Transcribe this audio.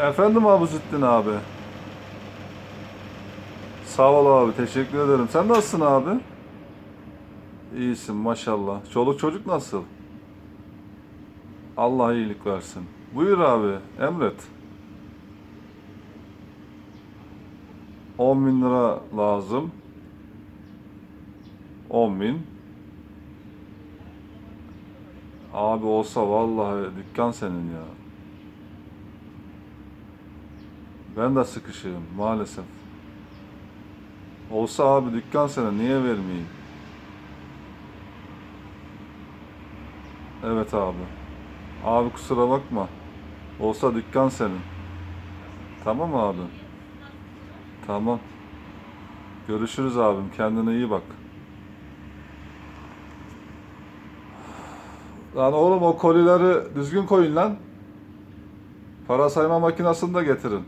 Efendim Abuzettin abi. Sağ ol abi teşekkür ederim. Sen nasılsın abi? İyisin maşallah. Çoluk çocuk nasıl? Allah iyilik versin. Buyur abi emret. 10 bin lira lazım. 10 bin. Abi olsa vallahi dükkan senin ya. Ben de sıkışığım maalesef. Olsa abi dükkan senin niye vermeyeyim? Evet abi. Abi kusura bakma. Olsa dükkan senin. Tamam abi. Tamam. Görüşürüz abim. Kendine iyi bak. Lan oğlum o kolileri düzgün koyun lan. Para sayma makinesini de getirin.